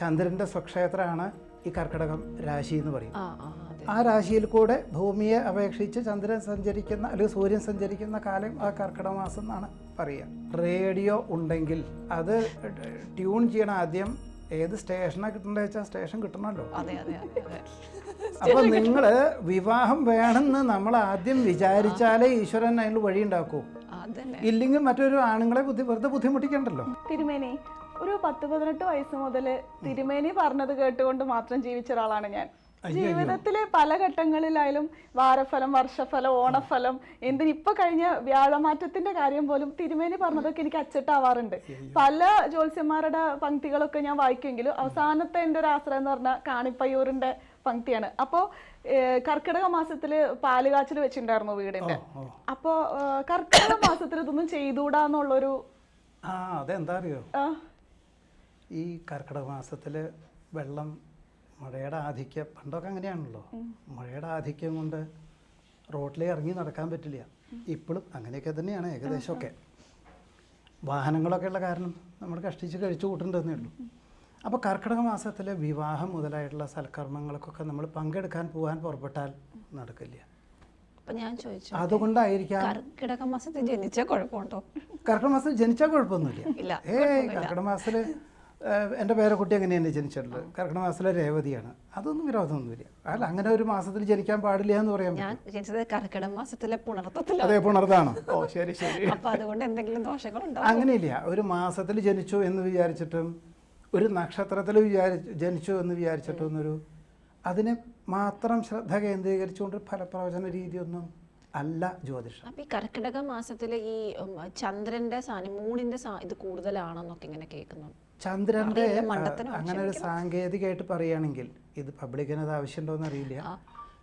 ചന്ദ്രന്റെ സ്വക്ഷേത്രമാണ് ഈ കർക്കിടകം രാശി എന്ന് പറയും ആ രാശിയിൽ കൂടെ ഭൂമിയെ അപേക്ഷിച്ച് ചന്ദ്രൻ സഞ്ചരിക്കുന്ന അല്ലെങ്കിൽ സൂര്യൻ സഞ്ചരിക്കുന്ന കാലം ആ കർക്കിടക മാസം എന്നാണ് പറയുക. റേഡിയോ ഉണ്ടെങ്കിൽ അത് ട്യൂൺ ചെയ്യണം ആദ്യം ഏത് സ്റ്റേഷനാണ് കിട്ടേണ്ടത് വെച്ചാൽ സ്റ്റേഷൻ കിട്ടണമല്ലോ. അപ്പൊ നിങ്ങൾ വിവാഹം വേണമെന്ന് നമ്മൾ ആദ്യം വിചാരിച്ചാലേ ഈശ്വരൻ അതിന് വഴി ഉണ്ടാക്കൂ. ഇല്ലെങ്കിൽ മറ്റൊരു ആണുങ്ങളെ ബുദ്ധി വെറുതെ ബുദ്ധിമുട്ടിക്കണ്ടല്ലോ. തിരുമേനി ഒരു പത്ത് പതിനെട്ട് വയസ്സ് മുതൽ തിരുമേനി പറഞ്ഞത് കേട്ടുകൊണ്ട് മാത്രം ജീവിച്ച ഒരാളാണ് ഞാൻ. ജീവിതത്തിലെ പല ഘട്ടങ്ങളിലായാലും വാരഫലം വർഷഫലം ഓണഫലം എന്തിന് ഇപ്പൊ കഴിഞ്ഞ വ്യാഴമാറ്റത്തിന്റെ കാര്യം പോലും തിരുമേനി പറഞ്ഞതൊക്കെ എനിക്ക് അച്ചട്ടാവാറുണ്ട്. പല ജ്യോത്സ്യന്മാരുടെ പങ്ക്തികളൊക്കെ ഞാൻ വായിക്കുമെങ്കിലും അവസാനത്തെ എന്റെ ഒരു ആശ്രയം എന്ന് പറഞ്ഞാൽ കാണിപ്പയ്യൂരിന്റെ പങ്ക്തിയാണ്. അപ്പോൾ കർക്കിടക മാസത്തിൽ പാലുകാച്ചിൽ വെച്ചിട്ടുണ്ടായിരുന്നു വീടിന്റെ അപ്പോ അപ്പോൾ കർക്കിടക മാസത്തിൽ ഇതൊന്നും ചെയ്തുകൂടാന്നുള്ളൊരു ആ അതെന്താ അറിയോ? ഈ കർക്കിടക മാസത്തിൽ വെള്ളം മഴയുടെ ആധിക്യം പണ്ടൊക്കെ അങ്ങനെയാണല്ലോ. മഴയുടെ ആധിക്യം കൊണ്ട് റോട്ടിലേ ഇറങ്ങി നടക്കാൻ പറ്റില്ല. ഇപ്പോഴും അങ്ങനെയൊക്കെ തന്നെയാണ് ഏകദേശമൊക്കെ. വാഹനങ്ങളൊക്കെ ഉള്ള കാരണം നമ്മൾ കഷ്ടിച്ച് കഴിച്ചു കൂട്ടുന്നുണ്ടെന്നേ ഉള്ളൂ. അപ്പോൾ കർക്കിടക മാസത്തിൽ വിവാഹം മുതലായിട്ടുള്ള സൽക്കർമ്മങ്ങൾക്കൊക്കെ നമ്മൾ പങ്കെടുക്കാൻ പോകാൻ പുറപ്പെട്ടാൽ നടക്കില്ല. ഞാൻ ചോദിച്ചു അതുകൊണ്ടായിരിക്കാം കർക്കിടക മാസത്തിൽ ജനിച്ച കുഴപ്പമുണ്ടോ? കർക്കിടക മാസത്തിൽ ജനിച്ചാൽ കുഴപ്പമൊന്നുമില്ല. ഏയ് കർക്കിടക മാസത്തിൽ എന്റെ പേരക്കുട്ടി തന്നെ ജനിച്ചിട്ടുള്ളത്? കർക്കിടക മാസത്തിലെ രേവതിയാണ്. അതൊന്നും വിരോധമൊന്നുമില്ല. അല്ല അങ്ങനെ ഒരു മാസത്തിൽ ജനിക്കാൻ പാടില്ല എന്ന് പറയാൻ ഞാൻ ജനിച്ചത് കർക്കിടക മാസത്തിലെ പുണർത്തത്തിലാണ്. അതെ പുണർതാണോ ഓ ശരി ശരി. അപ്പൊ അതുകൊണ്ട് എന്തെങ്കിലും ദോഷങ്ങളുണ്ടോ? അങ്ങനെയില്ല. ഒരു മാസത്തിൽ ജനിച്ചു എന്ന് വിചാരിച്ചിട്ടും ഒരു നക്ഷത്രത്തിൽ വിചാരി ജനിച്ചു എന്ന് വിചാരിച്ചിട്ടും ഒന്നൊരു അതിനെ മാത്രം ശ്രദ്ധ കേന്ദ്രീകരിച്ചുകൊണ്ട് ഫലപ്രവചന രീതിയൊന്നും അല്ല ജ്യോതിഷം. അപ്പൊ ഈ കർക്കിടക മാസത്തിലെ ഈ ചന്ദ്രന്റെ സാന്നിധ്യം മൂണിന്റെ ഇത് കൂടുതലാണെന്നൊക്കെ ഇങ്ങനെ കേൾക്കുന്നു ചന്ദ്രന്റെ അങ്ങനെ ഒരു സാങ്കേതികമായിട്ട് പറയുകയാണെങ്കിൽ ഇത് പബ്ലിക്കിന് അത് ആവശ്യമുണ്ടോയെന്ന് അറിയില്ല.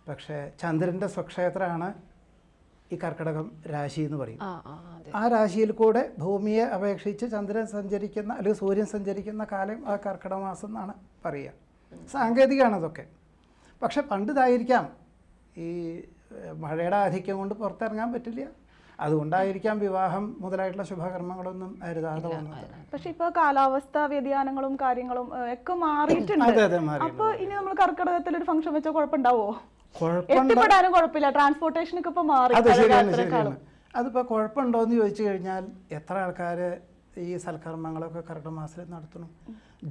പക്ഷേ ചന്ദ്രന്റെ സ്വക്ഷേത്രമാണ് ഈ കർക്കിടകം രാശി എന്ന് പറയും. ആ രാശിയിൽ കൂടെ ഭൂമിയെ അപേക്ഷിച്ച് ചന്ദ്രൻ സഞ്ചരിക്കുന്ന അല്ലെങ്കിൽ സൂര്യൻ സഞ്ചരിക്കുന്ന കാലം ആ കർക്കിടക മാസം എന്നാണ് പറയുക. സാങ്കേതികമാണ് അതൊക്കെ. പക്ഷെ പണ്ട് ഇതായിരിക്കാം. ഈ മഴയുടെ ആധിക്യം കൊണ്ട് പുറത്തിറങ്ങാൻ പറ്റില്ല. അതുകൊണ്ടായിരിക്കാം വിവാഹം മുതലായിട്ടുള്ള ശുഭകർമ്മങ്ങളൊന്നും അരുതാതെ വന്നത് പക്ഷെ ഇപ്പൊ കാലാവസ്ഥ വ്യതിയാനങ്ങളും കാര്യങ്ങളും ഒക്കെ മാറിയിട്ടുണ്ട്. അതെ അതെ മാറി അപ്പൊ ഇനി നമ്മൾ കർക്കിടകത്തിൽ ഒരു ഫംഗ്ഷൻ വെച്ചാൽ കുഴപ്പമുണ്ടാവോ കുഴപ്പം എത്തിപ്പെടാനും കുഴപ്പമില്ല ട്രാൻസ്പോർട്ടേഷനൊക്കെ ഇപ്പൊ മാറി അത് കുഴപ്പമുണ്ടോ എന്ന് അതിപ്പോൾ ചോദിച്ചു കഴിഞ്ഞാൽ എത്ര ആൾക്കാര് ഈ സൽക്കർമ്മങ്ങളൊക്കെ കർക്കിടക മാസത്തിൽ നടത്തണം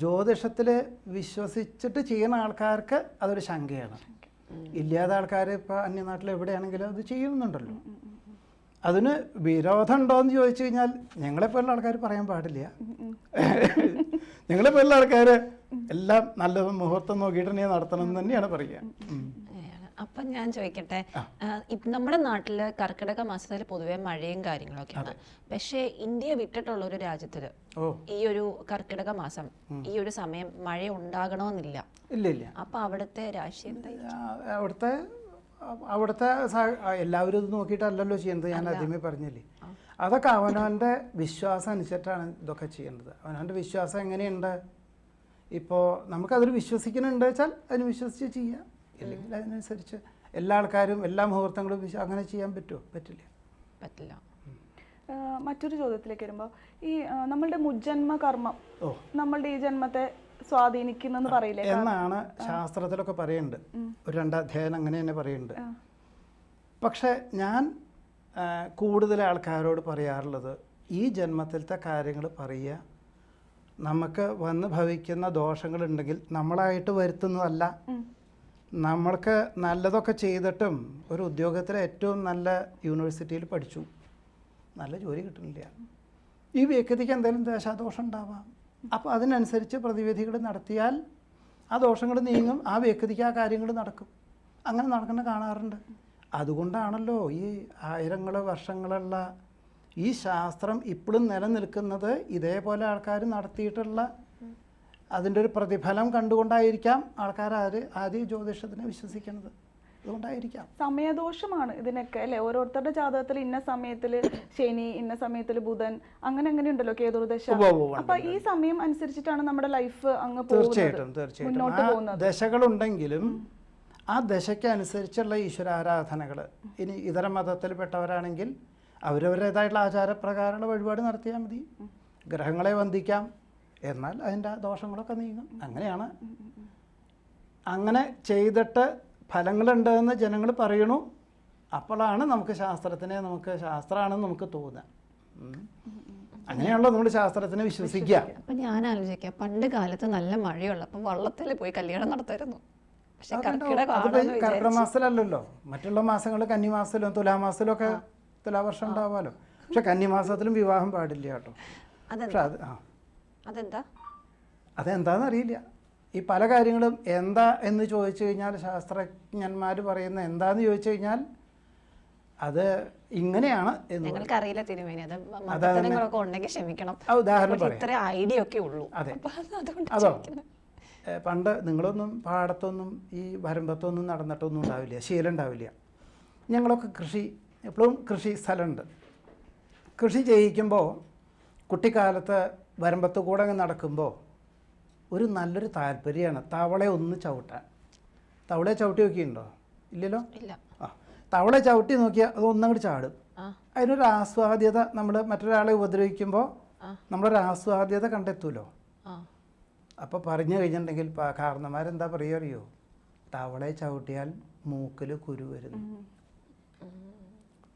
ജ്യോതിഷത്തിൽ വിശ്വസിച്ചിട്ട് ചെയ്യുന്ന ആൾക്കാർക്ക് അതൊരു ശങ്കയാണ്. ഇല്ലാത്ത ആൾക്കാർ ഇപ്പോൾ അന്യനാട്ടിൽ എവിടെയാണെങ്കിലും അത് ചെയ്യുന്നുണ്ടല്ലോ. അതിന് വിരോധം ഉണ്ടോയെന്ന് ചോദിച്ചു കഴിഞ്ഞാൽ ഞങ്ങളെപ്പോലുള്ള ആൾക്കാർ പറയാൻ പാടില്ല. ഞങ്ങളെ ഞങ്ങളെപ്പോലുള്ള ആൾക്കാർ എല്ലാം നല്ല മുഹൂർത്തം നോക്കിയിട്ട് തന്നെ നടത്തണം എന്ന് തന്നെയാണ് പറയുക അപ്പം ഞാൻ ചോദിക്കട്ടെ നമ്മുടെ നാട്ടിൽ കർക്കിടക മാസത്തിൽ പൊതുവെ മഴയും കാര്യങ്ങളൊക്കെയാണ്. പക്ഷേ ഇന്ത്യ വിട്ടിട്ടുള്ള ഒരു രാജ്യത്തിൽ ഈ ഒരു കർക്കിടക മാസം ഈ ഒരു സമയം മഴ ഉണ്ടാകണമെന്നില്ല ഇല്ല ഇല്ല അപ്പൊ അവിടുത്തെ രാശി അവിടുത്തെ അവിടുത്തെ എല്ലാവരും ഇത് നോക്കിയിട്ടല്ലല്ലോ ചെയ്യുന്നത് ഞാൻ ആദ്യമേ പറഞ്ഞില്ലേ. അതൊക്കെ അവനവന്റെ വിശ്വാസം അനുസരിച്ചിട്ടാണ് ഇതൊക്കെ ചെയ്യേണ്ടത് അവനവന്റെ വിശ്വാസം എങ്ങനെയുണ്ട്? ഇപ്പോൾ നമുക്കതിൽ വിശ്വസിക്കുന്നുണ്ട് വെച്ചാൽ അതിന് വിശ്വസിച്ച് ചെയ്യാം. ഇല്ലെങ്കിൽ അതിനനുസരിച്ച് എല്ലാ ആൾക്കാരും എല്ലാ മുഹൂർത്തങ്ങളും അങ്ങനെ ചെയ്യാൻ പറ്റുമോ? പറ്റില്ല. പറ്റില്ല. മറ്റൊരു ചോദ്യത്തിലേക്ക് വരുമ്പോൾ ഈ നമ്മളുടെ മുജ്ജന്മ കർമ്മം നമ്മളുടെ ഈ ജന്മത്തെ സ്വാധീനിക്കുന്നെന്ന് പറയില്ലേ? എന്നാണ് ശാസ്ത്രത്തിലൊക്കെ പറയുന്നുണ്ട് ഒരു രണ്ട് അധ്യായം അങ്ങനെ തന്നെ പറയുന്നുണ്ട് പക്ഷെ ഞാൻ കൂടുതൽ ആൾക്കാരോട് പറയാറുള്ളത് ഈ ജന്മത്തിലത്തെ കാര്യങ്ങൾ പറയുക. നമുക്ക് വന്ന് ഭവിക്കുന്ന ദോഷങ്ങളുണ്ടെങ്കിൽ നമ്മളായിട്ട് വരുത്തുന്നതല്ല. നമ്മൾക്ക് നല്ലതൊക്കെ ചെയ്തിട്ടും ഒരു ഉദ്യോഗത്തിൽ ഏറ്റവും നല്ല യൂണിവേഴ്സിറ്റിയിൽ പഠിച്ചു. നല്ല ജോലി കിട്ടുന്നില്ല. ഈ വ്യക്തിക്ക് എന്തെങ്കിലും ദേശാദോഷം ഉണ്ടാവാം. അപ്പോൾ അതിനനുസരിച്ച് പ്രതിവിധികൾ നടത്തിയാൽ ആ ദോഷങ്ങൾ നീങ്ങും ആ വ്യക്തിക്ക് ആ കാര്യങ്ങൾ നടക്കും. അങ്ങനെ നടക്കുന്ന കാണാറുണ്ട്. അതുകൊണ്ടാണല്ലോ ഈ ആയിരങ്ങൾ വർഷങ്ങളുള്ള ഈ ശാസ്ത്രം ഇപ്പോഴും നിലനിൽക്കുന്നത് ഇതേപോലെ ആൾക്കാർ നടത്തിയിട്ടുള്ള അതിന്റെ ഒരു പ്രതിഫലം കണ്ടുകൊണ്ടായിരിക്കാം ആൾക്കാർ ആര് ആദ്യം ജ്യോതിഷത്തിനെ വിശ്വസിക്കുന്നത്. അതുകൊണ്ടായിരിക്കാം. സമയദോഷമാണ് ഇതിനൊക്കെ അല്ലെ? ഓരോരുത്തരുടെ ജാതകത്തിൽ ഇന്ന സമയത്തിൽ ശനി ഇന്ന സമയത്തിൽ ബുധൻ അങ്ങനെ അങ്ങനെ ഉണ്ടല്ലോ കേതുർദശ. അപ്പൊ ഈ സമയം അനുസരിച്ചിട്ടാണ് നമ്മുടെ ലൈഫ് അങ്ങ് തീർച്ചയായിട്ടും തീർച്ചയായിട്ടും. ദശകളുണ്ടെങ്കിലും ആ ദശയ്ക്ക് അനുസരിച്ചുള്ള ഈശ്വരാരാധനകൾ ഇനി ഇതര മതത്തിൽപ്പെട്ടവരാണെങ്കിൽ അവരവരുടേതായിട്ടുള്ള ആചാരപ്രകാരമുള്ള വഴിപാട് നടത്തിയാൽ മതി. ഗ്രഹങ്ങളെ വന്ദിക്കാം. എന്നാൽ അതിന്റെ ദോഷങ്ങളൊക്കെ നീങ്ങും. അങ്ങനെയാണ്. അങ്ങനെ ചെയ്തിട്ട് ഫലങ്ങളുണ്ട് എന്ന് ജനങ്ങൾ പറയണു. അപ്പോഴാണ് നമുക്ക് ശാസ്ത്രത്തിനെ നമുക്ക് ശാസ്ത്രമാണെന്ന് നമുക്ക് തോന്നുക. അങ്ങനെയാണല്ലോ നമ്മൾ ശാസ്ത്രത്തിനെ വിശ്വസിക്കുക അപ്പൊ ഞാൻ ആലോചിക്കുക പണ്ട് കാലത്ത് നല്ല മഴയുള്ളപ്പോൾ വള്ളത്തിൽ പോയി കല്യാണം നടത്തായിരുന്നു? കർക്കിടക മാസത്തിലല്ലല്ലോ. മറ്റുള്ള മാസങ്ങൾ കന്നിമാസത്തിലും തുലാമാസത്തിലും ഒക്കെ തുലാവർഷം ഉണ്ടാവാലോ. പക്ഷെ കന്നിമാസത്തിലും വിവാഹം പാടില്ല കേട്ടോ. അതെന്താ? പക്ഷെ അത് ആ. അതെന്താ? അതെന്താണെന്ന് അറിയില്ല ഈ പല കാര്യങ്ങളും എന്താ എന്ന് ചോദിച്ചു കഴിഞ്ഞാൽ ശാസ്ത്രജ്ഞന്മാർ പറയുന്ന എന്താന്ന് ചോദിച്ചു കഴിഞ്ഞാൽ അത് ഇങ്ങനെയാണ്. ഞങ്ങൾക്ക് അറിയില്ല തിരുമേനി. അത് മതത്തരങ്ങളൊക്കെ ഉണ്ടെങ്കിൽ ക്ഷമിക്കണം. ഉദാഹരണം ഇത്ര ഐഡിയ ഒക്കെ ഉള്ളൂ. അതെ. അതോ പണ്ട് നിങ്ങളൊന്നും പാടത്തൊന്നും ഈ വരമ്പത്തൊന്നും നടന്നിട്ടൊന്നും ഉണ്ടാവില്ല. ശീലം ഉണ്ടാവില്ല. ഞങ്ങളൊക്കെ കൃഷി എപ്പോഴും കൃഷി സ്ഥലമുണ്ട്. കൃഷി ചെയ്യിക്കുമ്പോൾ കുട്ടിക്കാലത്ത് വരമ്പത്ത് കൂടെ നടക്കുമ്പോൾ ഒരു നല്ലൊരു താല്പര്യമാണ്. തവളെ ഒന്ന് ചവിട്ടാൻ. തവളെ ചവിട്ടി നോക്കിയിട്ടുണ്ടോ? ഇല്ലല്ലോ? ഇല്ല. ആ തവളെ ചവിട്ടി നോക്കിയാൽ അത് ഒന്നങ്ങോട്ട് ചാടും. അതിനൊരു ആസ്വാദ്യത നമ്മൾ മറ്റൊരാളെ ഉപദ്രവിക്കുമ്പോൾ. നമ്മളൊരു ആസ്വാദ്യത കണ്ടെത്തുമല്ലോ അപ്പൊ അപ്പോൾ പറഞ്ഞു കഴിഞ്ഞിട്ടുണ്ടെങ്കിൽ കാരണന്മാരെന്താ പറയുക അറിയോ? തവളെ ചവിട്ടിയാൽ മൂക്കിൽ കുരു വരുന്നു.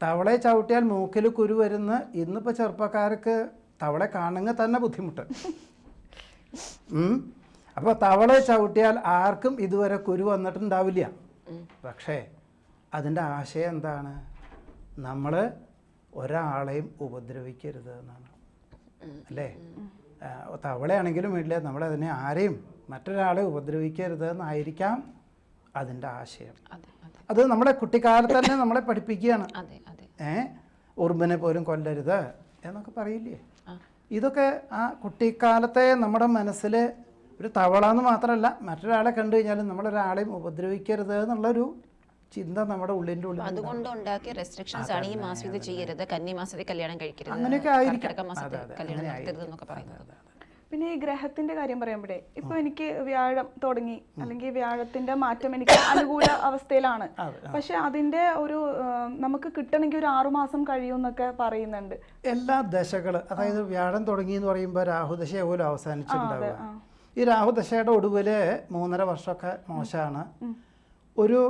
തവളെ ചവിട്ടിയാൽ മൂക്കിൽ കുരു വരുന്ന. ഇന്നിപ്പോ ചെറുപ്പക്കാർക്ക് തവളെ കാണുക തന്നെ ബുദ്ധിമുട്ട്. അപ്പോൾ തവളെ ചവിട്ടിയാൽ ആർക്കും ഇതുവരെ കുരു വന്നിട്ടുണ്ടാവില്ല. പക്ഷേ അതിന്റെ ആശയം എന്താണ്? നമ്മൾ ഒരാളെയും ഉപദ്രവിക്കരുത് എന്നാണ്. അല്ലേ? തവളയാണെങ്കിലും വീട്ടിലെ നമ്മളതിനെ ആരെയും മറ്റൊരാളെ ഉപദ്രവിക്കരുത് എന്നായിരിക്കാം അതിന്റെ ആശയം. അതെ നമ്മുടെ കുട്ടിക്കാലത്ത് തന്നെ നമ്മളെ പഠിപ്പിക്കുകയാണ്. അതെ അതെ. ഏ? ഉറുമ്പിനെ പോലും കൊല്ലരുത് എന്നൊക്കെ പറയില്ലേ? ഇതൊക്കെ ആ കുട്ടിക്കാലത്തെ നമ്മുടെ മനസ്സിൽ ഒരു തവള എന്ന് മാത്രമല്ല മറ്റൊരാളെ കണ്ടു കഴിഞ്ഞാലും നമ്മളൊരാളെയും ഉപദ്രവിക്കരുത് എന്നുള്ളൊരു ചിന്ത നമ്മുടെ ഉള്ളിന്റെ ഉള്ളിൽ അതുകൊണ്ട് ഉണ്ടാക്കിയ റെസ്ട്രിക്ഷൻസ് ആണ് ഈ മാസം ഇത് ചെയ്യരുത്. കന്നി മാസത്തിൽ കല്യാണം കഴിക്കരുത്. അങ്ങനെയൊക്കെ ആയിരിക്കാം. കല്യാണം നടത്തരുത് എന്നൊക്കെ പറയുന്നത്. പിന്നെ ഈ ഗ്രഹത്തിന്റെ കാര്യം പറയുമ്പോഴേ ഇപ്പൊ എനിക്ക് വ്യാഴം തുടങ്ങി അല്ലെങ്കിൽ വ്യാഴത്തിന്റെ മാറ്റം എനിക്ക് അനുകൂല അവസ്ഥയിലാണ്. പക്ഷെ അതിന്റെ ഒരു നമുക്ക് കിട്ടണമെങ്കിൽ ഒരു ആറുമാസം കഴിയും എന്നൊക്കെ പറയുന്നുണ്ട്. എല്ലാ ദശകൾ അതായത് വ്യാഴം തുടങ്ങി എന്ന് പറയുമ്പോൾ രാഹുദശ പോലും അവസാനിച്ചിട്ടുണ്ടാവുക. ഈ രാഹുദശയുടെ ഒടുവിൽ മൂന്നര വർഷമൊക്കെ മോശമാണ്. ഒരു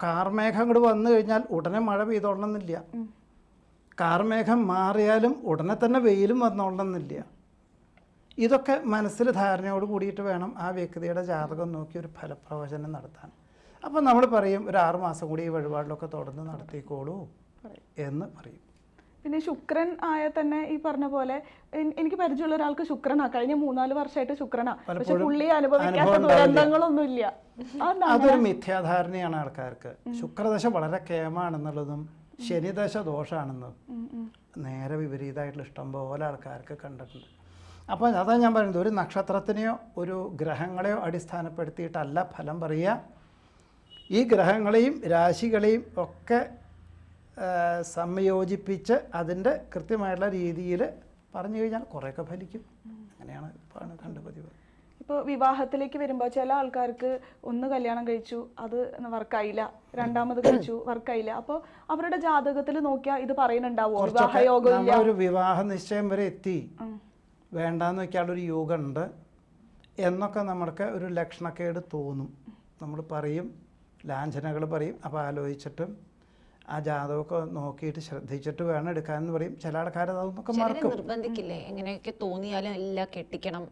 കാർമേഘം അങ്ങോട്ട് വന്നു കഴിഞ്ഞാൽ ഉടനെ മഴ പെയ്തോളണമെന്നില്ല. കാർമേഘം മാറിയാലും ഉടനെ തന്നെ വെയിലും വന്നോളണമെന്നില്ല. ഇതൊക്കെ മനസ്സിൽ ധാരണയോട് കൂടിയിട്ട് വേണം ആ വ്യക്തിയുടെ ജാതകം നോക്കി ഒരു ഫലപ്രവചനം നടത്താൻ. അപ്പോൾ നമ്മൾ പറയും ഒരു ആറ് മാസം കൂടി ഈ വഴിപാടിലൊക്കെ തുടർന്ന് നടത്തിക്കോളൂ എന്ന് പറയും. പിന്നെ ശുക്രൻ ആയ തന്നെ ഈ പറഞ്ഞ പോലെ എനിക്ക് പരിചയമുള്ള ഒരാൾക്ക് ശുക്രനാ. കഴിഞ്ഞ മൂന്നാൽ വർഷമായിട്ട് ശുക്രനാ. പക്ഷെ പുള്ളി അനുഭവിക്കാത്ത അനുഭവം ഉണ്ടാവില്ല. ദുരന്തങ്ങളൊന്നും ഇല്ല അതെന്താ അതൊരു മിഥ്യാധാരണയാണ് ആൾക്കാർക്ക്. ശുക്രദശ വളരെ കേമാണെന്നുള്ളതും ശനിദശ ദോഷമാണെന്നും. നേരെ വിപരീതമായിട്ടുള്ള ഇഷ്ടം പോലെ ആൾക്കാർക്ക് കണ്ടിട്ടുണ്ട്. അപ്പോൾ അതാ ഞാൻ പറയുന്നത് ഒരു നക്ഷത്രത്തിനെയോ ഒരു ഗ്രഹങ്ങളെയോ അടിസ്ഥാനപ്പെടുത്തിയിട്ടല്ല ഫലം പറയുക. ഈ ഗ്രഹങ്ങളെയും രാശികളെയും ഒക്കെ സംയോജിപ്പിച്ച് അതിന്റെ കൃത്യമായിട്ടുള്ള രീതിയിൽ പറഞ്ഞു കഴിഞ്ഞാൽ കുറേയൊക്കെ ഫലിക്കും. അങ്ങനെയാണ് ഇപ്പോൾ കണ്ട പതിവ്. ഇപ്പോൾ വിവാഹത്തിലേക്ക് വരുമ്പോൾ ചില ആൾക്കാർക്ക് ഒന്ന് കല്യാണം കഴിച്ചു അത് വർക്കായില്ല. രണ്ടാമത് കഴിച്ചു വർക്കായില്ല. അപ്പോൾ അവരുടെ ജാതകത്തിൽ നോക്കിയാൽ ഇത് പറയുന്നുണ്ടാവോ വിവാഹ ഒരു വിവാഹ നിശ്ചയം വരെ എത്തി. വേണ്ടാന്ന് വെക്കാനുള്ളൊരു യോഗമുണ്ട് എന്നൊക്കെ നമ്മൾക്ക് ഒരു ലക്ഷണക്കേട് തോന്നും. നമ്മൾ പറയും ലാഞ്ചനകൾ പറയും അപ്പോൾ ആലോചിച്ചിട്ടും ആ ജാതകമൊക്കെ നോക്കിയിട്ട് ശ്രദ്ധിച്ചിട്ട് വേണം എടുക്കാനെന്ന് പറയും. ചില ആൾക്കാർ ചിലരെ മറക്കും. നിർബന്ധിക്കില്ലേ? എങ്ങനെയൊക്കെ തോന്നിയാലും എല്ലാം കെട്ടിക്കണം.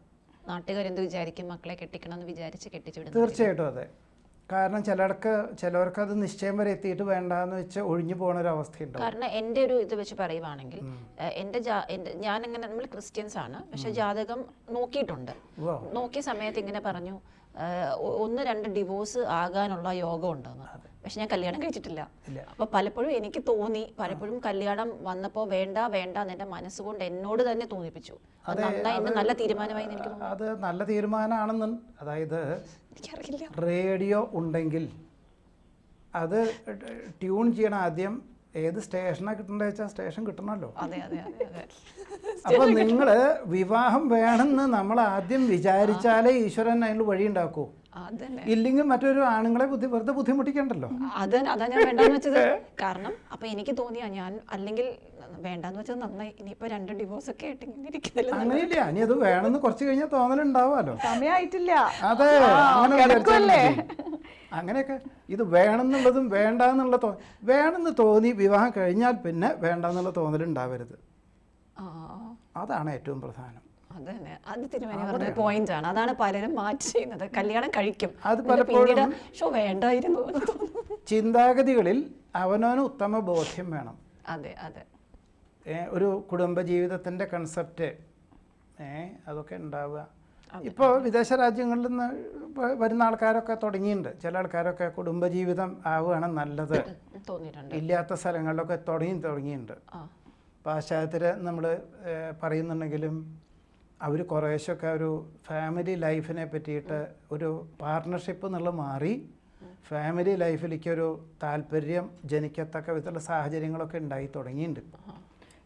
നാട്ടുകാരെന്ത് വിചാരിക്കും? മക്കളെ കെട്ടിക്കണം എന്ന് വിചാരിച്ച് കെട്ടിച്ചു തീർച്ചയായിട്ടും അതെ. കാരണം ചിലർക്ക് ചിലവർക്ക് അത് നിശ്ചയം വരെ എത്തിയിട്ട് വേണ്ടെന്ന് വെച്ച് ഒഴിഞ്ഞു പോകുന്ന ഒരു അവസ്ഥയുണ്ട് കാരണം എന്റെ ഒരു ഇത് വെച്ച് പറയുവാണെങ്കിൽ എന്റെ എന്റെ ഞാൻ എന്റെ നമ്മൾ ക്രിസ്ത്യൻസ് ആണ് പക്ഷെ ജാതകം നോക്കിയിട്ടുണ്ട്. നോക്കിയ സമയത്ത് ഇങ്ങനെ പറഞ്ഞു ഒന്ന് രണ്ട് ഡിവോഴ്സ് ആകാനുള്ള യോഗം ഉണ്ടെന്ന്. പക്ഷെ ഞാൻ കല്യാണം കഴിച്ചിട്ടില്ല. അപ്പോൾ അപ്പൊ പലപ്പോഴും എനിക്ക് തോന്നി പലപ്പോഴും കല്യാണം വന്നപ്പോൾ വേണ്ട വേണ്ട എന്ന് എന്റെ മനസ്സുകൊണ്ട് എന്നോട് തന്നെ തോന്നിപ്പിച്ചു. നല്ല തീരുമാനമായി എനിക്ക് അത് നല്ല തീരുമാനമാണെന്ന് അതായത് എനിക്കറിയില്ല. റേഡിയോ ഉണ്ടെങ്കിൽ അത് ട്യൂൺ ചെയ്യണം ആദ്യം. ഏത് സ്റ്റേഷനാണ് കിട്ടേണ്ടത് വെച്ചാൽ സ്റ്റേഷൻ കിട്ടണമല്ലോ. അപ്പൊ നിങ്ങൾ വിവാഹം വേണമെന്ന് നമ്മൾ ആദ്യം വിചാരിച്ചാലേ ഈശ്വരൻ അതിൽ വഴി ഉണ്ടാക്കൂ. ഇല്ലെങ്കിൽ മറ്റൊരു ആണുങ്ങളെ ബുദ്ധി വെറുതെ ബുദ്ധിമുട്ടിക്കണ്ടല്ലോ. അത് അതാ ഞാൻ വേണ്ടെന്ന് വെച്ചത്. കാരണം അപ്പൊ എനിക്ക് തോന്നിയാ ഞാൻ അല്ലെങ്കിൽ വേണ്ടെന്ന് വെച്ചത് നന്നായി. ഇനിയിപ്പോ രണ്ട് ഡിവോഴ്സ് ഒക്കെ ആയിട്ട് ഇങ്ങനെ ഇരിക്കുന്നില്ല അങ്ങനെയില്ല. ഇനി അത് വേണമെന്ന് കുറച്ച് കഴിഞ്ഞാൽ തോന്നലുണ്ടാവുമല്ലോ സമയമായിട്ടില്ല അതെ അങ്ങനെ അങ്ങനെയൊക്കെ ഇത് വേണമെന്നുള്ളതും വേണ്ട എന്നുള്ള തോ വേണമെന്ന് തോന്നി വിവാഹം കഴിഞ്ഞാൽ പിന്നെ വേണ്ട എന്നുള്ള തോന്നലുണ്ടാവരുത്. ആ. അതാണ് ഏറ്റവും പ്രധാനം. അതന്നെ. അത് തിരുമേനി പറഞ്ഞ പോയിന്റ് ആണ്. അതാണ് പലരും മാറ്റി ചെയ്യുന്നത്. കല്യാണം കഴിക്കും. അത് പലപ്പോഴും ഷോ വേണ്ടായിരുന്നു. ചിന്താഗതികളിൽ അവനവന് ഉത്തമ ബോധ്യം വേണം. അതെ അതെ. ഒരു ഒരു കുടുംബജീവിതത്തിന്റെ കൺസെപ്റ്റ് ഏ അതൊക്കെ ഉണ്ടാവുക. ഇപ്പോൾ വിദേശ രാജ്യങ്ങളിൽ നിന്ന് വരുന്ന ആൾക്കാരൊക്കെ തുടങ്ങിയിട്ടുണ്ട്. ചില ആൾക്കാരൊക്കെ കുടുംബജീവിതം ആവുകയാണ് നല്ലത്. ഇല്ലാത്ത സ്ഥലങ്ങളിലൊക്കെ തുടങ്ങി തുടങ്ങിയിട്ടുണ്ട്. പാശ്ചാത്യരെ നമ്മൾ പറയുന്നുണ്ടെങ്കിലും അവർ കുറേശ്ശൊക്കെ ഒരു ഫാമിലി ലൈഫിനെ പറ്റിയിട്ട് ഒരു പാർട്ട്ണർഷിപ്പ് എന്നുള്ളത് മാറി ഫാമിലി ലൈഫിലേക്ക് ഒരു താല്പര്യം ജനിക്കത്തക്ക വിധത്തിലുള്ള സാഹചര്യങ്ങളൊക്കെ ഉണ്ടായി തുടങ്ങിയിട്ടുണ്ട്.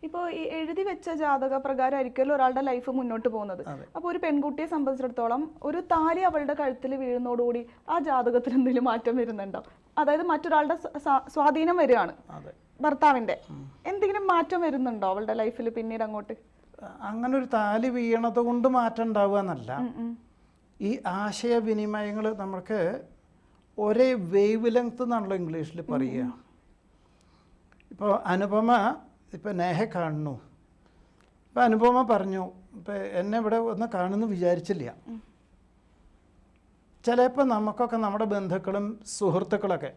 ഇപ്പോൾ ഈ എഴുതി വെച്ച ജാതക പ്രകാരമായിരിക്കുമല്ലോ ഒരാളുടെ ലൈഫ് മുന്നോട്ട് പോകുന്നത്. അപ്പോൾ ഒരു പെൺകുട്ടിയെ സംബന്ധിച്ചിടത്തോളം ഒരു താലി അവളുടെ കഴുത്തിൽ വീഴുന്നതോടുകൂടി ആ ജാതകത്തിൽ എന്തെങ്കിലും മാറ്റം വരുന്നുണ്ടോ? അതായത് മറ്റൊരാളുടെ സ്വാധീനം വരികയാണ് ഭർത്താവിന്റെ. എന്തെങ്കിലും മാറ്റം വരുന്നുണ്ടോ അവളുടെ ലൈഫിൽ പിന്നീട് അങ്ങോട്ട്? അങ്ങനെ ഒരു താലി വീണത് കൊണ്ട് മാറ്റം ഉണ്ടാവുക എന്നല്ല. ഈ ആശയവിനിമയങ്ങൾ നമുക്ക് ഒരേ വേവ് ലെങ്ത് എന്നാണല്ലോ ഇംഗ്ലീഷിൽ പറയുക. ഇപ്പോൾ അനുപമ ഇപ്പം നേഹ കാണുന്നു. ഇപ്പം അനുപമ പറഞ്ഞു ഇപ്പം എന്നെ ഇവിടെ ഒന്ന് കാണുന്നു വിചാരിച്ചില്ല. ചിലപ്പോൾ നമുക്കൊക്കെ നമ്മുടെ ബന്ധുക്കളും സുഹൃത്തുക്കളൊക്കെ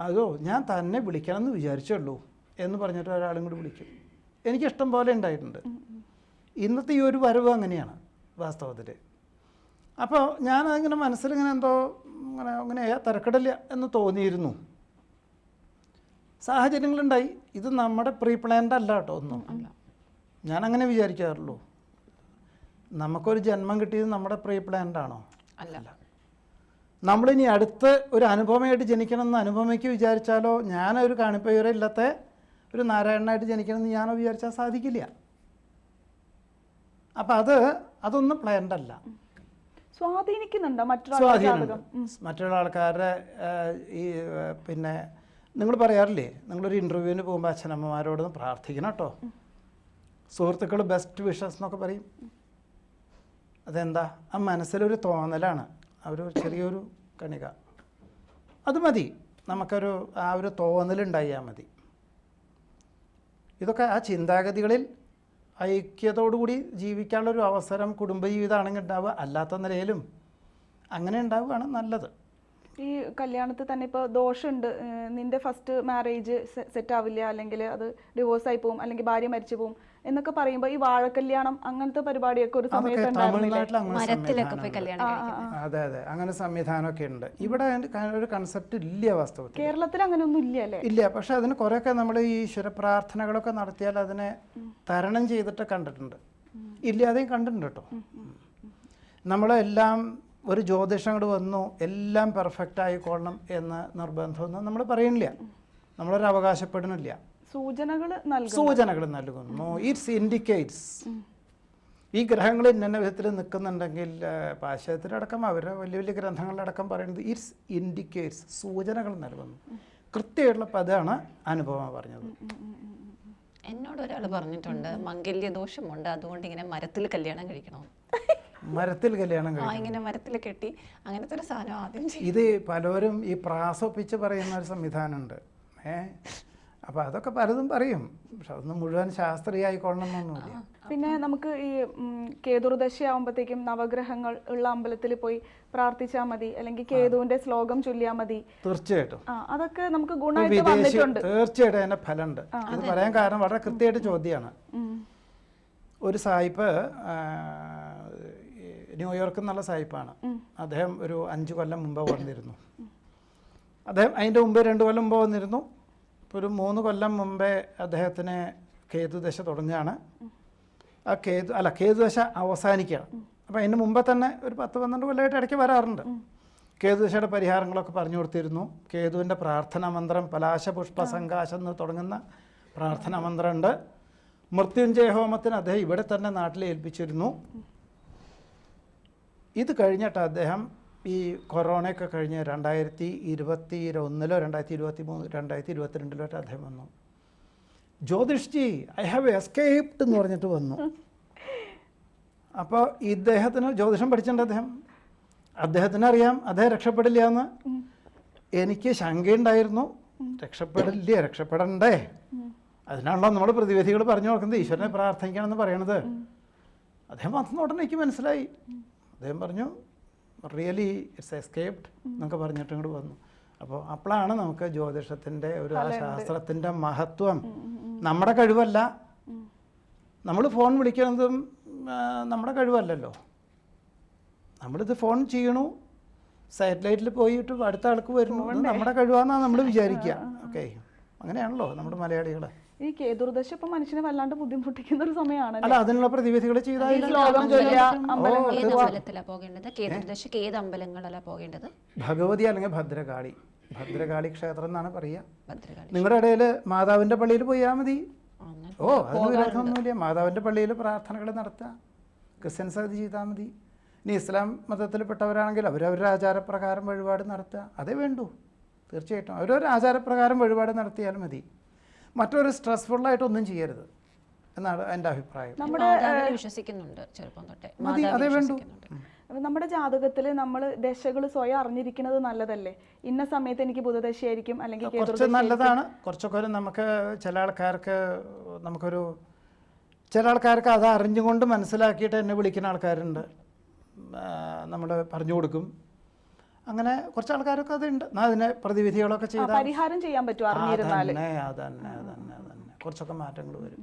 അതോ ഞാൻ തന്നെ വിളിക്കണം എന്ന് വിചാരിച്ചുള്ളൂ എന്ന് പറഞ്ഞിട്ട് ഒരാളും കൂടി വിളിക്കും. എനിക്കിഷ്ടം പോലെ ഉണ്ടായിട്ടുണ്ട്. ഇന്നത്തെ ഈ ഒരു വരവ് അങ്ങനെയാണ് വാസ്തവത്തിൽ. അപ്പോൾ ഞാൻ അതിങ്ങനെ മനസ്സിലിങ്ങനെ എന്തോ അങ്ങനെ അങ്ങനെ തിരക്കിടില്ല എന്ന് തോന്നിയിരുന്നു. സാഹചര്യങ്ങളുണ്ടായി. ഇത് നമ്മുടെ പ്രീ പ്ലാൻഡ് അല്ല കേട്ടോ ഒന്നും. ഞാൻ അങ്ങനെ വിചാരിക്കാറുള്ളൂ. നമുക്കൊരു ജന്മം കിട്ടിയത് നമ്മുടെ പ്രീ പ്ലാൻഡ് ആണോ? അല്ല. നമ്മളിനി അടുത്ത് ഒരു അനുപമയായിട്ട് ജനിക്കണമെന്ന് അനുപമയ്ക്ക് വിചാരിച്ചാലോ ഞാനൊരു കാണിപ്പയ്യൂര ഇല്ലാത്ത ഒരു നാരായണനായിട്ട് ജനിക്കണമെന്ന് ഞാനോ വിചാരിച്ചാൽ സാധിക്കില്ല. അപ്പം അത് അതൊന്നും പ്ലാൻഡ് അല്ല. സ്വാധീനിക്കുന്നുണ്ടോ മറ്റൊരാളുടെ മറ്റുള്ള ആൾക്കാരുടെ ഈ പിന്നെ നിങ്ങൾ പറയാറില്ലേ നിങ്ങളൊരു ഇന്റർവ്യൂവിന് പോകുമ്പോൾ അച്ഛനമ്മമാരോടൊന്ന് പ്രാർത്ഥിക്കണം കേട്ടോ. സുഹൃത്തുക്കൾ ബെസ്റ്റ് വിഷസ് എന്നൊക്കെ പറയും. അതെന്താ? ആ മനസ്സിലൊരു തോന്നലാണ്. ആ ഒരു ചെറിയൊരു കണിക. അത് മതി. നമുക്കൊരു ആ ഒരു തോന്നലുണ്ടായാൽ മതി. ഇതൊക്കെ ആ ചിന്താഗതികളിൽ ഐക്യത്തോടുകൂടി ജീവിക്കാനുള്ളൊരു അവസരം കുടുംബജീവിതമാണെങ്കിൽ ഉണ്ടാവുക. അല്ലാത്ത നിലയിലും അങ്ങനെ ഉണ്ടാവുകയാണ് നല്ലത്. ഈ കല്യാണത്തിൽ തന്നെ ഇപ്പോൾ ദോഷമുണ്ട്. നിന്റെ ഫസ്റ്റ് മാരേജ് സെറ്റ് ആവില്ല. അല്ലെങ്കിൽ അത് ഡിവോഴ്സായി പോകും അല്ലെങ്കിൽ ഭാര്യ മരിച്ചു പോകും എന്നൊക്കെ പറയുമ്പോൾ ഈ വാഴക്കല്യാണം അങ്ങനത്തെ പരിപാടിയൊക്കെ ഒരു സമയത്ത് അങ്ങനെ മരത്തിലൊക്കെ പോയി കല്യാണം കഴിക്കുന്നത് അതെ അതെ. അങ്ങനെ സംവിധാനമൊക്കെ ഉണ്ട്. ഇവിടെ ഒരു കൺസെപ്റ്റ് ഇല്ല വാസ്തവത്തിൽ കേരളത്തിൽ അങ്ങനെ ഒന്നും ഇല്ല അല്ലേ? ഇല്ല പക്ഷെ അതിന് കുറെയൊക്കെ നമ്മൾ ഈ ഈശ്വര പ്രാർത്ഥനകളൊക്കെ നടത്തിയാൽ അതിനെ തരണം ചെയ്തിട്ട് കണ്ടിട്ടുണ്ട്. ഇല്ലാതെയും കണ്ടിട്ടുണ്ട് കേട്ടോ. നമ്മളെല്ലാം ഒരു ജ്യോതിഷം കൂടെ വന്നു എല്ലാം പെർഫെക്റ്റ് ആയിക്കൊള്ളണം എന്ന് നിർബന്ധമൊന്നും നമ്മൾ പറയുന്നില്ല. നമ്മളൊരു അവകാശപ്പെടുന്നില്ല. സൂചനകൾ സൂചനകൾ നൽകുന്നു. ഇറ്റ്സ് ഇൻഡിക്കേറ്റ്സ് ഈ ഗ്രഹങ്ങൾ ഇന്ന വിധത്തിൽ നിൽക്കുന്നുണ്ടെങ്കിൽ പാശ്ചാത്യത്തിലടക്കം അവരുടെ വലിയ വലിയ ഗ്രന്ഥങ്ങളിലടക്കം പറയുന്നത് ഇറ്റ്സ് ഇൻഡിക്കേറ്റ്സ് സൂചനകൾ നൽകുന്നു. കൃത്യമായിട്ടുള്ള പദമാണ് അനുഭവം പറഞ്ഞത്. എന്നോട് ഒരാൾ പറഞ്ഞിട്ടുണ്ട് മംഗല്യ ദോഷമുണ്ട് അതുകൊണ്ട് ഇങ്ങനെ മരത്തിൽ കല്യാണം കഴിക്കണം. മരത്തിൽ കല്യാണം ആ ഇങ്ങനെ മരത്തിൽ കെട്ടി അങ്ങനത്തെ ഒരു സാധനം ആദ്യം ചെയ്യും ഇത് പലരും ഈ പ്രാസൊപ്പിച്ച് പറയുന്ന ഒരു സംവിധാനമുണ്ട്. ഏ? അപ്പോൾ അതൊക്കെ പലതും പറയും. പക്ഷെ അതൊന്നും മുഴുവൻ ശാസ്ത്രീയമായിക്കൊള്ളണം എന്നൊന്നുമില്ല പിന്നെ നമുക്ക് ഈ കേതുർദശി ആവുമ്പോഴത്തേക്കും നവഗ്രഹങ്ങൾ ഉള്ള അമ്പലത്തിൽ പോയി പ്രാർത്ഥിച്ചാൽ മതി. അല്ലെങ്കിൽ കേതുവിന്റെ ശ്ലോകം ചൊല്ലിയാൽ മതി. തീർച്ചയായിട്ടും. അതൊക്കെ നമുക്ക് ഗുണമായിട്ട് വന്നിട്ടുണ്ട്. തീർച്ചയായിട്ടും അതിന്റെ ഫലമുണ്ട്. ഇത് പറയാൻ കാരണം വളരെ കൃത്യമായിട്ട് ചോദ്യമാണ്. ഒരു സായിപ്പ് ന്യൂയോർക്ക് എന്നുള്ള സായിപ്പാണ്. അദ്ദേഹം ഒരു അഞ്ചു കൊല്ലം മുമ്പ് വന്നിരുന്നു. അദ്ദേഹം അതിന്റെ മുമ്പ് രണ്ട് കൊല്ലം മുമ്പ് വന്നിരുന്നു. ഇപ്പോൾ ഒരു മൂന്ന് കൊല്ലം മുമ്പേ അദ്ദേഹത്തിന് കേതുദശ തുടങ്ങുകയാണ്. ആ കേതു അല്ല കേതുദശ അവസാനിക്കുകയാണ്. അപ്പോൾ അതിന് മുമ്പേ തന്നെ ഒരു പത്ത് പന്ത്രണ്ട് കൊല്ലമായിട്ട് ഇടയ്ക്ക് വരാറുണ്ട്. കേതുദശയുടെ പരിഹാരങ്ങളൊക്കെ പറഞ്ഞു കൊടുത്തിരുന്നു. കേതുവിന്റെ പ്രാർത്ഥനാ മന്ത്രം പലാശ പുഷ്പ സംകാശം എന്ന് തുടങ്ങുന്ന പ്രാർത്ഥനാ മന്ത്രമുണ്ട്. മൃത്യുഞ്ജയ ഹോമത്തിന് അദ്ദേഹം ഇവിടെ തന്നെ നാട്ടിൽ ഏൽപ്പിച്ചിരുന്നു. ഇത് കഴിഞ്ഞിട്ട് അദ്ദേഹം ഈ കൊറോണയൊക്കെ കഴിഞ്ഞ് രണ്ടായിരത്തി ഇരുപത്തി ഒന്നിലോ രണ്ടായിരത്തി ഇരുപത്തി മൂന്ന് രണ്ടായിരത്തി ഇരുപത്തിരണ്ടിലോ അദ്ദേഹം വന്നു. Jyothish ji I have escaped എന്ന് പറഞ്ഞിട്ട് വന്നു. അപ്പോൾ ഇദ്ദേഹത്തിന് ജ്യോതിഷം പഠിച്ചിട്ടുണ്ട് അദ്ദേഹം. അദ്ദേഹത്തിന് അറിയാം അദ്ദേഹം രക്ഷപ്പെടില്ല എന്ന്. എനിക്ക് ശങ്കയുണ്ടായിരുന്നു. രക്ഷപ്പെടില്ല രക്ഷപ്പെടണ്ടേ? അതിനാണല്ലോ നമ്മൾ പ്രതിവിധികൾ പറഞ്ഞു നോക്കുന്നത്. ഈശ്വരനെ പ്രാർത്ഥിക്കണം എന്ന് പറയണത്. അദ്ദേഹം വന്ന ഉടനെ എനിക്ക് മനസ്സിലായി. അദ്ദേഹം പറഞ്ഞു റിയലി ഇറ്റ്സ് എസ്കേപ്ഡ് എന്നൊക്കെ പറഞ്ഞിട്ട് ഇങ്ങോട്ട് വന്നു. അപ്പോൾ അപ്പോഴാണ് നമുക്ക് ജ്യോതിഷത്തിന്റെ ഒരു ആ ശാസ്ത്രത്തിന്റെ മഹത്വം. നമ്മുടെ കഴിവല്ല. നമ്മൾ ഫോൺ വിളിക്കുന്നതും നമ്മുടെ കഴിവല്ലല്ലോ. നമ്മളിത് ഫോൺ ചെയ്യണു. സാറ്റലൈറ്റിൽ പോയിട്ട് അടുത്ത ആൾക്ക് വരുന്നു. നമ്മുടെ കഴിവാന്നാണ് നമ്മൾ വിചാരിക്കുക ഓക്കെ. അങ്ങനെയാണല്ലോ നമ്മുടെ മലയാളികൾ ഈ കേതുർദശ ഇപ്പൊ മനുഷ്യനെ വല്ലാണ്ട് ബുദ്ധിമുട്ടിക്കുന്ന ഒരു സമയമാണ് അല്ല അതിനുള്ള പ്രതിവിധികൾ പോകേണ്ടത്? ഏത് പോകേണ്ടത്? ഭഗവതി അല്ലെങ്കിൽ ഭദ്രകാളി. ഭദ്രകാളി ക്ഷേത്രം എന്നാണ് പറയാ ഭദ്രകാളി നിങ്ങളുടെ ഇടയിൽ മാതാവിന്റെ പള്ളിയിൽ പോയാൽ മതി. ഓ അതിന് വിരോധമൊന്നുമില്ല. മാതാവിന്റെ പള്ളിയിൽ പ്രാർത്ഥനകൾ നടത്താം ക്രിസ്ത്യൻസ് അത് ചെയ്താൽ മതി. ഇനി ഇസ്ലാം മതത്തിൽപ്പെട്ടവരാണെങ്കിൽ അവരവരുടെ ആചാരപ്രകാരം വഴിപാട് നടത്തുക. അതേ വേണ്ടൂ. തീർച്ചയായിട്ടും. അവരവരുടെ ആചാരപ്രകാരം വഴിപാട് നടത്തിയാൽ മതി. മറ്റൊരു സ്ട്രെസ്ഫുള്ളായിട്ടൊന്നും ചെയ്യരുത് എന്നാണ് എന്റെ അഭിപ്രായം. മാതാവിനെ വിശ്വസിക്കുന്നുണ്ട് ചെറുപ്പം തൊട്ടേ. മതി അതേ വേണ്ടൂ. നമ്മുടെ ജാതകത്തിൽ നമ്മൾ ദശകൾ സ്വയം അറിഞ്ഞിരിക്കുന്നത് നല്ലതല്ലേ? ഇന്ന സമയത്ത് എനിക്ക് ബുധദശയായിരിക്കും അല്ലെങ്കിൽ കുറച്ച് നല്ലതാണ്. കുറച്ചൊക്കെ ഒരു നമുക്ക് ചില ആൾക്കാർക്ക് നമുക്കൊരു ചില ആൾക്കാർക്ക് അത് അറിഞ്ഞുകൊണ്ട് മനസ്സിലാക്കിയിട്ട് എന്നെ വിളിക്കുന്ന ആൾക്കാരുണ്ട്. നമ്മൾ പറഞ്ഞു കൊടുക്കും. അങ്ങനെ കുറച്ച് ആൾക്കാരൊക്കെ അതുണ്ട്. അതിനെ പ്രതിവിധികളൊക്കെ ആ, പരിഹാരം ചെയ്യാൻ പറ്റും അതന്നെ അതന്നെ അതന്നെ കുറച്ചൊക്കെ മാറ്റങ്ങൾ വരും.